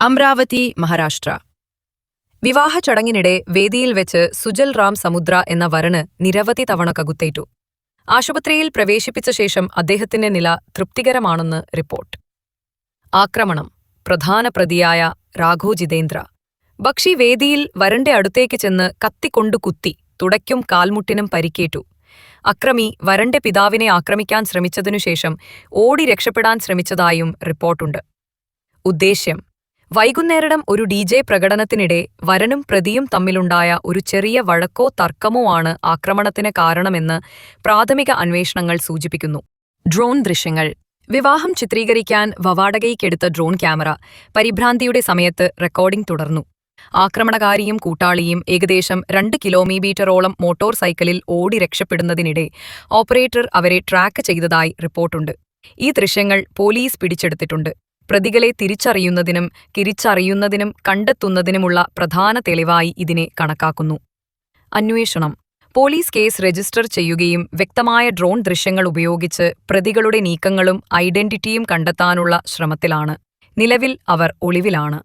അമ്രാവതി മഹാരാഷ്ട്ര. വിവാഹ ചടങ്ങിനിടെ വേദിയിൽ വെച്ച് സുജൽ റാം സമുദ്ര എന്ന വരണ് നിരവധി തവണ കകുത്തേറ്റു. ആശുപത്രിയിൽ പ്രവേശിപ്പിച്ച ശേഷം അദ്ദേഹത്തിന്റെ നില തൃപ്തികരമാണെന്ന് റിപ്പോർട്ട്. ആക്രമണം. പ്രധാന പ്രതിയായ രാഘു ജിതേന്ദ്ര. ബക്ഷി വേദിയിൽ വരന്റെ അടുത്തേക്ക് ചെന്ന് കത്തിക്കൊണ്ടു കുത്തി തുടയ്ക്കും കാൽമുട്ടിനും പരിക്കേറ്റു. അക്രമി വരന്റെ പിതാവിനെ ആക്രമിക്കാൻ ശ്രമിച്ചതിനുശേഷം ഓടി രക്ഷപ്പെടാൻ ശ്രമിച്ചതായും റിപ്പോർട്ടുണ്ട്. ഉദ്ദേശ്യം. വൈകുന്നേരം ഒരു ഡി ജെ പ്രകടനത്തിനിടെ വരനും പ്രതിയും തമ്മിലുണ്ടായ ഒരു ചെറിയ വഴക്കോ തർക്കമോ ആണ് ആക്രമണത്തിന് കാരണമെന്ന് പ്രാഥമിക അന്വേഷണങ്ങൾ സൂചിപ്പിക്കുന്നു. ഡ്രോൺ ദൃശ്യങ്ങൾ. വിവാഹം ചിത്രീകരിക്കാൻ വവാടകയ്ക്കെടുത്ത ഡ്രോൺ ക്യാമറ പരിഭ്രാന്തിയുടെ സമയത്ത് റെക്കോർഡിംഗ് തുടർന്നു. ആക്രമണകാരിയും കൂട്ടാളിയും ഏകദേശം രണ്ട് കിലോമീറ്ററോളം മോട്ടോർ സൈക്കിളിൽ ഓടി രക്ഷപ്പെടുന്നതിനിടെ ഓപ്പറേറ്റർ അവരെ ട്രാക്ക് ചെയ്തതായി റിപ്പോർട്ടുണ്ട്. ഈ ദൃശ്യങ്ങൾ പോലീസ് പിടിച്ചെടുത്തിട്ടുണ്ട്. പ്രതികളെ തിരിച്ചറിയുന്നതിനും തിരിച്ചറിയുന്നതിനും കണ്ടെത്തുന്നതിനുമുള്ള പ്രധാന തെളിവായി ഇതിനെ കണക്കാക്കുന്നു. അന്വേഷണം. പോലീസ് കേസ് രജിസ്റ്റർ ചെയ്യുകയും വ്യക്തമായ ഡ്രോൺ ദൃശ്യങ്ങൾ ഉപയോഗിച്ച് പ്രതികളുടെ നീക്കങ്ങളും ഐഡന്റിറ്റിയും കണ്ടെത്താനുള്ള ശ്രമത്തിലാണ്. നിലവിൽ അവർ ഒളിവിലാണ്.